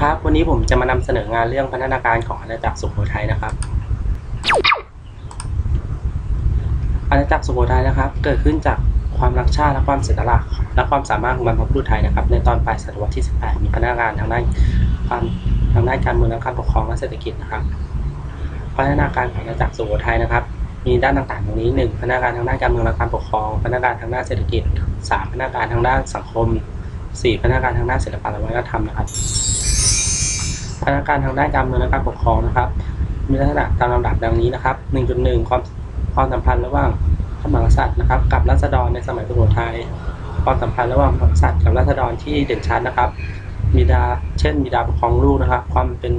ครับ วันนี้ผมจะมานำเสนองานเรื่องพัฒนาการของอาณาจักรสุโขทัยนะครับ อาณาจักรสุโขทัยนะครับ เกิดขึ้นจากความรักชาติและความเสียสละและความสามารถของบรรพบุรุษไทยนะครับ ในตอนปลายศตวรรษที่ 18 มีพัฒนาการทางด้านความทางด้านการเมืองและการปกครองและเศรษฐกิจนะครับ พัฒนาการของอาณาจักรสุโขทัยนะครับ มีด้านต่างๆตรงนี้ 1. พัฒนาการทางด้านการเมืองและการปกครอง พัฒนาการทางด้านเศรษฐกิจ 3. พัฒนาการทางด้านสังคม 4. พัฒนาการทางด้านศิลปะและวัฒนธรรมนะครับ พัฒนการณ์ทางด้านการเมืองและการปกครองนะครับ มีลักษณะตามลำดับดังนี้นะครับ 1.1 ความความสัมพันธ์ระหว่างพระมหากษัตริย์นะครับ กับราษฎรในสมัยสุโขทัยความสัมพันธ์ระหว่างพระมหากษัตริย์กับราษฎรที่เด่นชัดนะครับบิดาเช่นบิดาปกครองลูกนะครับ ความเป็น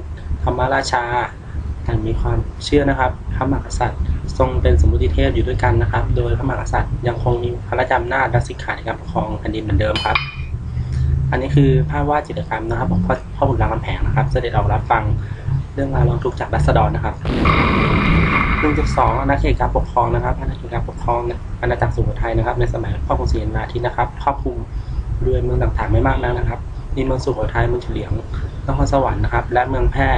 ธรรมราชาแต่มีความเชื่อนะครับ พระมหากษัตริย์ทรงเป็นสมมุติเทพอยู่ด้วยกันนะครับ โดยพระมหากษัตริย์ยังคงมีพระราชอำนาจและสิทธิขาในการปกครองแผ่นดินเหมือนเดิมครับ อันนี้คือภาพวาดจิตรกรรมนะครับของพ่อขุนรามคำแหงนะครับ เสด็จออกรับฟังเรื่องราวร้องทุกข์จากรัษฎรนะครับ1.2อาณาเขตการปกครองนะครับอาณาเขตการปกครองอาณาจักรสุโขทัยนะครับ ในสมัยพ่อกรุงศรีอยุธยาทิตนะครับครอบคลุมด้วยเมืองต่างๆไม่มากนักนะครับมีเมืองสุโขทัยเมืองเฉลียงนครสวรรค์นะครับ และเมืองแพร่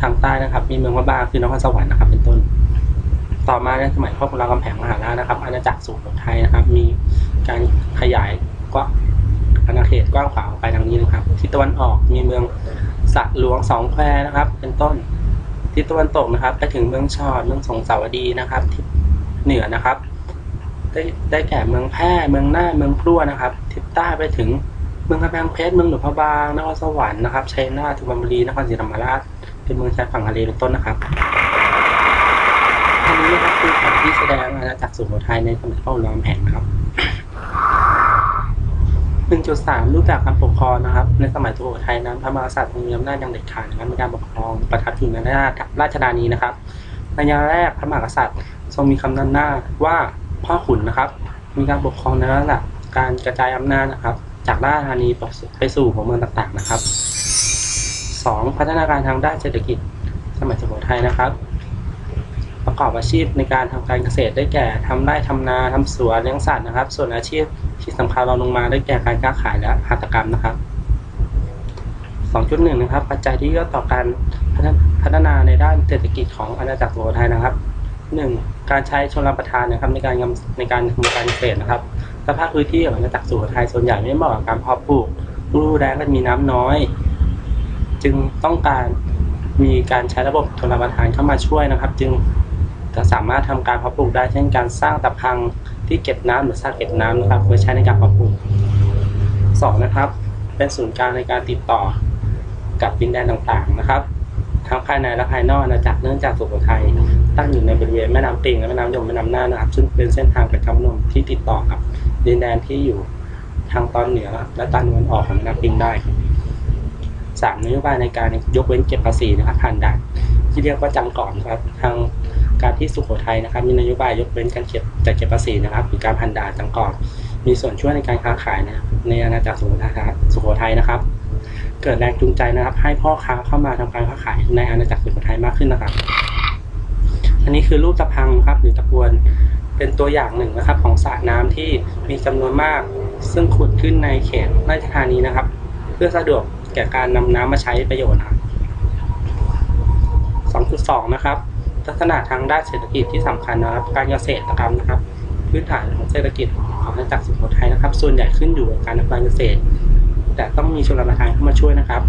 ทางใต้นะครับ มีเมืองพะบาคือนครสวรรค์นะครับ เป็นต้น ต่อมาในสมัยพ่อขุนรามคำแหงมหาราชนะครับ อาณาจักรสุโขทัยนะครับ มีการขยายกว้าง อาณาเขตกว้างขวางออกไปดังนี้นะครับทิศตะวันออกมีเมืองสะหลวงสองแควนะครับ เป็นต้นทิศตะวันตกนะครับไปถึงเมืองชอดเมืองสงสาวดีนะครับทิศเหนือนะครับ ได้ได้แก่เมืองแพร่เมืองหน่าเมืองพลั่วนะครับ ทิศใต้ไปถึงเมืองกำแพงเพชรเมืองหลวงพระบางนครสวรรค์นะครับชัยนาทสุพรรณบุรีนครศรีธรรมราชเป็นเมืองชายฝั่งทะเลเป็นต้นนะครับอันนี้นะครับคือแผนที่แสดงอาณาจักรสุโขทัยในสมัยพ่อขุนรมแหงนะครับ 1.3 รูปแบบการปกครองนะครับ ในสมัยสุโขทัยนั้นพระมหากษัตริย์มีอำนาจอย่างเด็ดขาดในการปกครองประทับอยู่ในราชธานีนะครับ ในยาแรกพระมหากษัตริย์ทรงมีคำนำหน้าว่าพ่อขุนนะครับ มีการปกครองในลักษณะการกระจายอำนาจนะครับ จากราชธานีไปสู่หัวเมืองต่างๆนะครับ 2. พัฒนาการทางด้านเศรษฐกิจสมัยสุโขทัยนะครับ กอบอาชีพในการทำการเกษตรได้แก่ทำไร่ทำนาทำสวนเลี้ยงสัตว์นะครับ ส่วนอาชีพที่สำคัญเราลงมาได้แก่การค้าขายและหัตถกรรมนะครับ 2.1 นะครับ ปัจจัยที่เอื้อต่อการพัฒนาในด้านเศรษฐกิจของอาณาจักรสุโขทัยนะครับ 1. การใช้ชนรับประทานนะครับในการในการทำการเกษตรนะครับสภาพพื้นที่ของอาณาจักรสุโขทัยส่วนใหญ่ไม่เหมาะกับการเพาะปลูกฤดูแล้งและมีน้ำน้อย จึงต้องการมีการใช้ระบบชนรับประทานเข้ามาช่วยนะครับ จึง จะสามารถทำการเพาะปลูกได้เช่นการสร้างตะพังที่เก็บน้ำหรือสร้างเก็บน้ำนะครับไว้ใช้ในการเพาะปลูกสองนะครับ เป็นศูนย์กลางในการติดต่อกับดินแดนต่างๆนะครับทั้งภายในและภายนอกอาณาจักรเนื่องจากสุโขทัยตั้งอยู่ในบริเวณแม่น้ำปิงและแม่น้ำยมแม่น้ำน่านนะครับ ซึ่งเป็นเส้นทางไปคำนมที่ติดต่อกับดินแดนที่อยู่ทางตอนเหนือและตอนตะวันออกของแม่น้ำปิงได้สามนโยบายในการยกเว้นเก็บภาษีนะครับผ่านด่านที่เรียกว่าจังก่อนครับทาง การที่สุโขทัยนะครับมีนโยบายยกเว้นการเก็บจัดเก็บภาษีนะครับหรือการพันดานจังก่อนมีส่วนช่วยในการค้าขายนะในอาณาจักรสุโขทัยสุโขทัยนะครับ เกิดแรงจูงใจนะครับ ให้พ่อค้าเข้ามาทำการค้าขายในอาณาจักรสุโขทัยมากขึ้นนะครับ อันนี้คือรูปตะพังครับหรือตะพวนเป็นตัวอย่างหนึ่งนะครับของสระน้ำที่มีจำนวนมาก ซึ่งขุดขึ้นในเขตราชธานีนะครับ เพื่อสะดวกแก่การนำน้ำมาใช้ประโยชน์นะครับ2.2 นะครับ ลักษณะทางด้านเศรษฐกิจที่สำคัญนะครับ การเกษตรกรรมนะครับพื้นฐานของเศรษฐกิจของอาณาจักรสุโขทัยนะครับ ส่วนใหญ่ขึ้นอยู่กับการทำการเกษตร แต่ต้องมีชนประทานเข้ามาช่วยนะครับ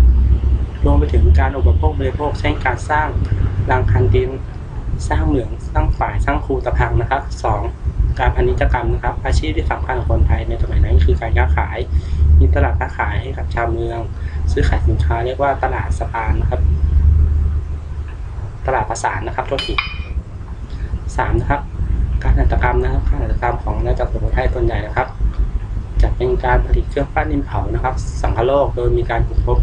รวมไปถึงการอุปโภคบริโภคเช่นการสร้างรางคันดิน สร้างเหมืองสร้างฝ่ายสร้างคูตะพังนะครับ 2. การพาณิชยกรรมนะครับ อาชีพที่สำคัญของคนไทยในสมัยนั้นคือการค้าขาย มีตลาดค้าขายให้กับชาวเมือง ซื้อขายสินค้าเรียกว่าตลาดสะพานนะครับ ตลาดประสานนะครับโทษทีสามนะครับการหัตกรรมนะครับการหัตกรรมของอาณาจักรสุโขทัยส่วนใหญ่นะครับจะเป็นการผลิตเครื่องปั้นดินเผานะครับ สังคโลกโดยมีการขุดพบ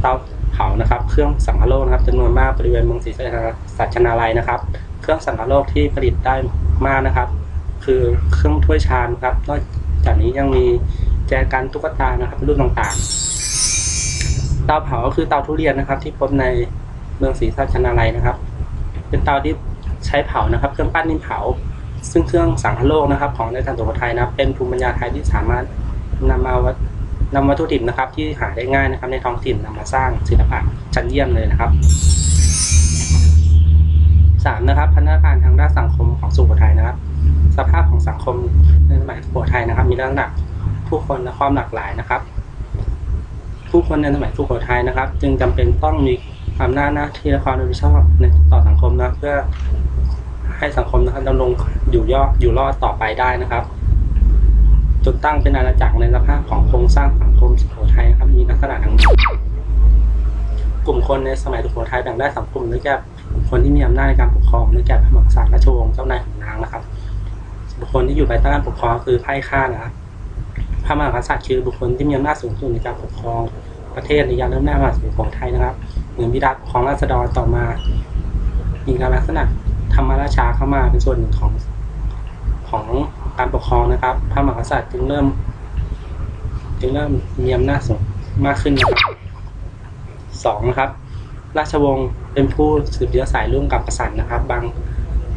เตาเผานะครับ เครื่องสังคโลกนะครับจำนวนมากบริเวณเมืองศรีสัชนาลัยนะครับ เครื่องสังคโลกที่ผลิตได้มากนะครับ คือเครื่องถ้วยชามครับนอกจากนี้ยังมีแจกันตุ๊กตานะครับรุ่นต่างๆเตาเผาก็คือเตาทุเรียนนะครับ ที่พบใน เมืองศรีสัชนาลัยนะครับ เป็นเตาที่ใช้เผานะครับ เครื่องปั้นดินเผา ซึ่งเครื่องสังคโลกนะครับ ของในทางสุโขทัยนะเป็นภูมิปัญญาไทยที่สามารถนำมาวัฒนำวัตถุดิบนะครับ ที่หาได้ง่ายนะครับ ในท้องถิ่นนำมาสร้างศิลปะชั้นเยี่ยมเลยนะครับสามนะครับพัฒนาการทางด้านสังคมของสุโขทัยนะครับ สภาพของสังคมในสมัยสุโขทัยนะครับ มีลักษณะผู้คนและความหลากหลายนะครับ ผู้คนในสมัยสุโขทัยนะครับ จึงจำเป็นต้องมี อำนาจหน้าที่และความรับผิดชอบในต่อสังคมนะเพื่อให้สังคมนะครับดำรงอยู่ยอดอยู่รอดต่อไปได้นะครับจนตั้งเป็นอาณาจักรในสภาพของโครงสร้างสังคมสุโขทัยนะครับมีลักษณะดังนี้กลุ่มคนในสมัยสุโขทัยแบ่งได้สองกลุ่มได้แก่คคลที่มีอำนาจในการปกครองได้แก่พระมหากษัตริย์ราชวงศ์เจ้านายของนางนะครับบุคคลที่อยู่ภายใต้การปกครองคือไพ่ข้านะครับพระมหากษัตริย์คือบุคคลที่มีอำนาจสูงสุดในการปกครองประเทศในยามเริ่มแรกมาสุโขทัยนะครับ เหมือนบิดาปกครองราษฎรต่อมามีการลักษณะธรรมราชาเข้ามาเป็นส่วนหนึ่งของของการปกครองนะครับ พระมหากษัตริย์จึงเริ่ม จึงเริ่มมีอำนาจสูงมากขึ้นนะครับสองนะครับ ราชวงศ์เป็นผู้สืบเชื้อสายร่วมกับกษัตริย์นะครับ บาง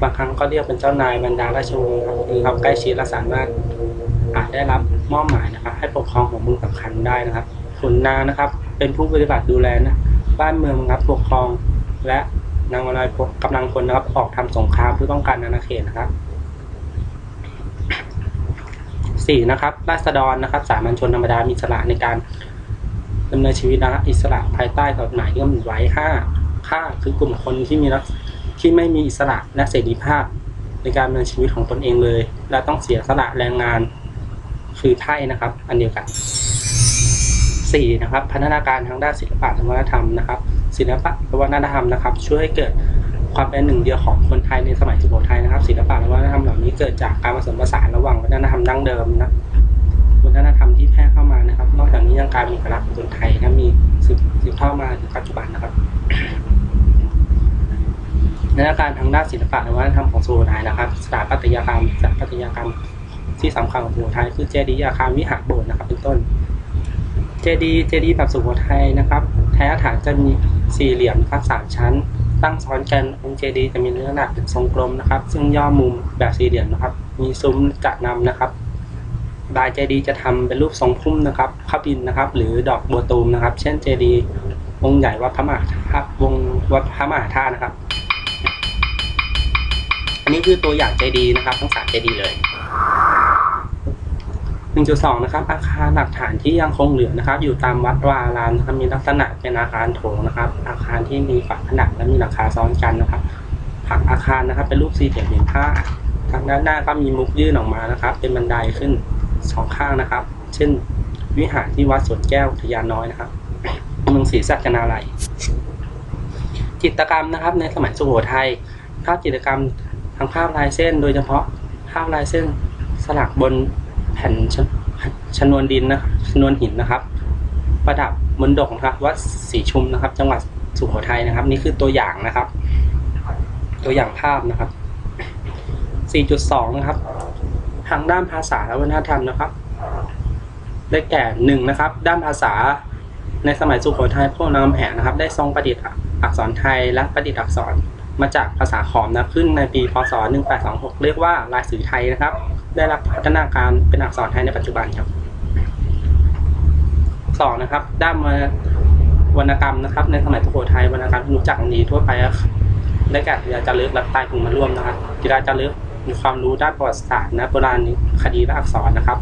บางครั้งก็เรียกเป็นเจ้านายบรรดาราชวงศ์ครับหรือเขาใกล้ชิดและสามารถอาจได้รับมอบหมายนะครับ ให้ปกครองของเมืองสำคัญได้นะครับขุนนางนะครับ เป็นผู้ปฏิบัติดูแลนะ บ้านเมืองครับปกครอง และนางวรายพลกำลังพลนะครับ ออกทำสงครามเพื่อป้องกันอาณาเขตนะครับสี่นะครับราษฎรนะครับสามัญชนธรรมดามีสระในการดำเนินชีวิตนะครับอิสระภายใต้กฎหมายที่กำหนดไว้ห้าค่าคือกลุ่มคนที่มีที่ไม่มีอิสระและเสรีภาพ ในการดำเนินชีวิตของตนเองเลย และต้องเสียสละแรงงานคือไพ่นะครับ อันเดียวกัน สี่นะครับพัฒนาการทางด้านศิลปะและวัฒนธรรมนะครับศิลปะและวัฒนธรรมนะครับ ช่วยให้เกิดความเป็นหนึ่งเดียวของคนไทยในสมัยสุโขทัยนะครับศิลปะและวัฒนธรรมเหล่านี้เกิดจากการผสมผสานระหว่างวัฒนธรรมดั้งเดิมนะวัฒนธรรมที่แพร่เข้ามานะครับ นอกจากนี้ยังกายเป็นเอกลักษณ์ของคนไทยนะมีสืบสืบทอดมาถึงปัจจุบันนะครับในการทางด้านศิลปะและวัฒนธรรมของสุโขทัยนะครับสถาปัตยกรรมสถาปัตยกรรมที่สำคัญของสุโขทัยคือเจดีย์อาคารวิหารโบสถ์นะครับเป็นต้น ดีย์เจดีย์แบบสุโขทัยนะครับแท้ฐานจะมีสี่เหลี่ยมครับสามชั้น ตั้งซ้อนกันองค์เจดีย์จะมีลักษณะเป็นทรงกลมนะครับ ซึ่งย่อมุมแบบสี่เหลี่ยมนะครับ มีซุ้มกระนำนะครับลายเจดีย์จะทำเป็นรูปทรงพุ่มนะครับพระบินนะครับ หรือดอกบัวตูมนะครับ เช่นเจดีย์องค์ใหญ่วัดพระมหาธาตุวงวัดพระมหาธาตุนะครับ อันนี้คือตัวอย่างเจดีย์นะครับทั้งสามเจดีย์เลย 1.2 นะครับ อาคารหลักฐานที่ยังคงเหลือนะครับ อยู่ตามวัดวาอารามนะครับมีลักษณะเป็นอาคารโถงนะครับ อาคารที่มีฝาผนังและมีหลังคาซ้อนกันนะครับผังอาคารนะครับ เป็นรูปสี่เหลี่ยมผืนผ้าทางด้านหน้าก็มีมุกยื่นออกมานะครับ เป็นบันไดขึ้นสองข้างนะครับ เช่น วิหารที่วัดสวนแก้วทยานน้อยนะครับเมืองศรีสัชนาลัยจิตรกรรมนะครับ ในสมัยสุโขทัยภาพจิตรกรรมทางภาพลายเส้น โดยเฉพาะภาพลายเส้นสลักบน แผ่นชนวนดินนะชนวนหินนะครับ ประดับบนดกนะครับวัดศรีชุมนะครับ จังหวัดสุโขทัยนะครับ นี่คือตัวอย่างนะครับ ตัวอย่างภาพนะครับ 4.2 นะครับ ทางด้านภาษาและวัฒนธรรมนะครับ ได้แก่หนึ่งนะครับ ด้านภาษาในสมัยสุโขทัยพวกนางกำแหงนะครับ ได้ทรงประดิษฐ์อักษรไทยและประดิษฐ์อักษร มาจากภาษาขอมนะขึ้นในปีพศ 1826 เรียกว่าลายสื่อไทยนะครับ ได้รับพัฒนาการเป็นอักษรไทยในปัจจุบันครับสองนะครับด้านวรรณกรรมนะครับ ในสมัยสุโขทัยวรรณกรรมที่รู้จักนดีทั่วไปได้แก่กีฬาจารึกและใต้ภูมิมาร่วมนะครับกีฬาจารึกมีความรู้ด้านประวัติศาสตร์นะโบราณคดีและอักษรนะครับ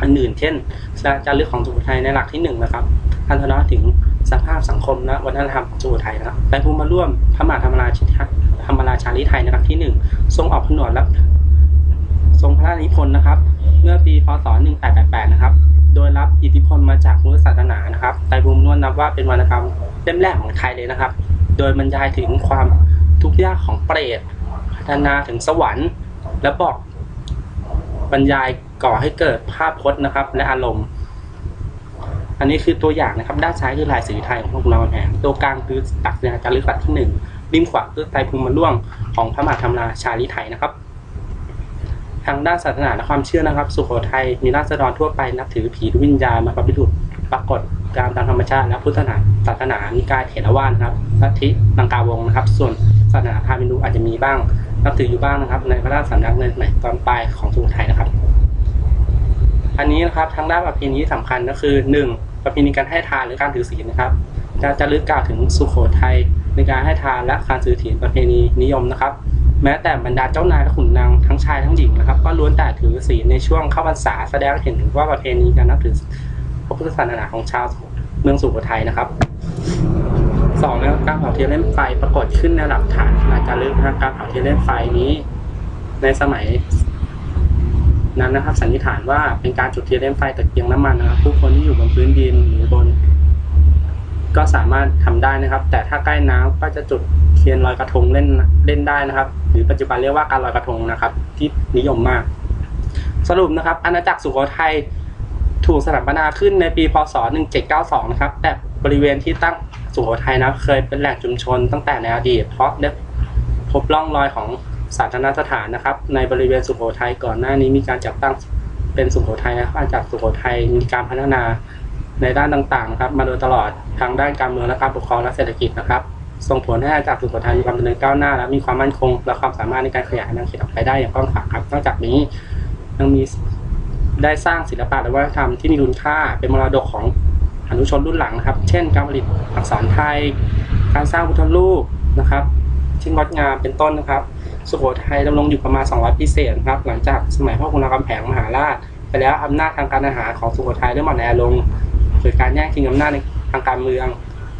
อันอื่นเช่นกีฬาจารึกของสุโขทัยในหลักที่หนึ่งนะครับ พันธนาถึงสภาพสังคมและวัฒนธรรมของสุโขทัยนะครับใต้ภูมิมาร่วมพระมหาธรรมราชิธรรมราชาลิไทยนะครับที่หนึ่งทรงออกผนวดและทรงพระราชนิพนธ์นะครับ เมื่อปีพศ 1888 นะครับ โดยรับอิทธิพลมาจากพุทธศาสนานะครับไตรภูมินวลนับว่าเป็นวรรณกรรมเล่มแรกของไทยเลยนะครับ โดยบรรยายถึงความทุกข์ยากของเปรตพัฒนาถึงสวรรค์ และบอกบรรยายก่อให้เกิดภาพพจน์นะครับ และอารมณ์ อันนี้คือตัวอย่างนะครับ ด้านซ้ายคือลายสีไทยของพวกเราแผงตัวกลางคือตักเสียจารึกบัตรที่หนึ่งริมขวาคือไตรภูมิมาล่วงของพระมหาธรรมราชาลิไทยนะครับ ทางด้านศาสนาและความเชื่อนะครับ สุโขทัยมีราษฎรทั่วไปนับถือผีวิญญาณมาประพิรุษปรากฏการตามธรรมชาติและพุทธศาสนาศาสนานิกายเถรวาทครับลัทธิลังกาวงนะครับ ส่วนศาสนาพราหมณ์ฮินดูอาจจะมีบ้างนับถืออยู่บ้างนะครับ ในพระราชสำนักในสมัยตอนปลายของสุโขทัยนะครับ อันนี้นะครับทางด้านประเพณีที่สำคัญก็คือหนึ่ง ประเพณีการให้ทานหรือการถือศีลนะครับ จะจะลึกกล่าวถึงสุโขทัยในการให้ทานและการถือศีลประเพณีนิยมนะครับ แม้แต่บรรดาเจ้านายและขุนนางทั้งชายทั้งหญิงนะครับ ก็ล้วนแต่ถือศีลในช่วงเข้าพรรษาแสดงเห็นถึงว่าประเพณีการนับถือพระพุทธศาสนาของชาวเมืองสุโขทัยนะครับสองนะครับการเผาเทียนเล่นไฟปรากฏขึ้นในหลักฐานในการจารึกนะการเผาเทียนเล่นไฟนี้ ในสมัย นั้นนะครับสันนิษฐานว่าเป็นการจุดเทียนเล่นไฟตะเกียงน้ำมันนะครับ ผู้คนที่อยู่บนพื้นดินหรือบน ก็สามารถทำได้นะครับ แต่ถ้าใกล้น้ำก็จะจุดเทียนลอยกระทงเล่นเล่นได้นะครับ หรือปัจจุบันเรียกว่าการลอยกระทงนะครับ ที่นิยมมาก สรุปนะครับ อาณาจักรสุโขทัยถูกสถาปนาขึ้นในปีพศ 1792 นะครับ แต่บริเวณที่ตั้งสุโขทัยนะเคยเป็นแหล่งชุมชนตั้งแต่ในอดีตเพราะได้พบร่องรอยของ ศาสนสถานนะครับ ในบริเวณสุโขทัยก่อนหน้านี้มีการจัดตั้งเป็นสุโขทัยนะครับอาณากรสุโขทัยมีการพัฒนาในด้านต่างๆนะครับ มาโดยตลอดทางด้านการเมืองและการปกครองและเศรษฐกิจนะครับ ส่งผลให้อาณากรสุโขทัยมีความดำเนินก้าวหน้า และมีความมั่นคง และความสามารถในการขยายอาณาเขตออกไปได้อย่างกว้างขวางครับนอกจากนี้ยังมีได้สร้างศิลปะและวัฒนธรรมที่มีคุณค่าเป็นมรดกของอนุชนรุ่นหลังนะครับ เช่น การผลิตอักษรไทย การสร้างพุทธรูปนะครับที่งดงามเป็นต้นนะครับ สุโขทัยดำรงอยู่ประมาณ 200 ปีเศษครับ หลังจากสมัยพ่อคุณรามคำแหงมหาราช ไปแล้วอำนาจทางการอาหารของสุโขทัยเริ่มอ่อนแอลงเกิดการแย่งชิงอำนาจในทางการเมือง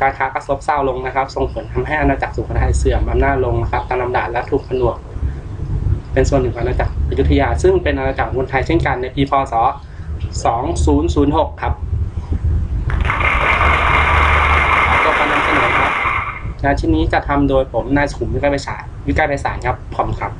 การค้าก็ซบเซาลงนะครับ ส่งผลทำให้อาณาจักรสุโขทัยเสื่อมอำนาจลงนะครับตามลำดับและถูกผนวก เป็นส่วนหนึ่งของอาณาจักรอยุธยา ซึ่งเป็นอาณาจักรคนไทยเช่นกันในปีพศ 2006 ครับตัวการนำเสนอครับงานชิ้นนี้จะทำโดยผมนายสุขุมวิกาไพศาล วิการไพศาลครับขอบคุณครับ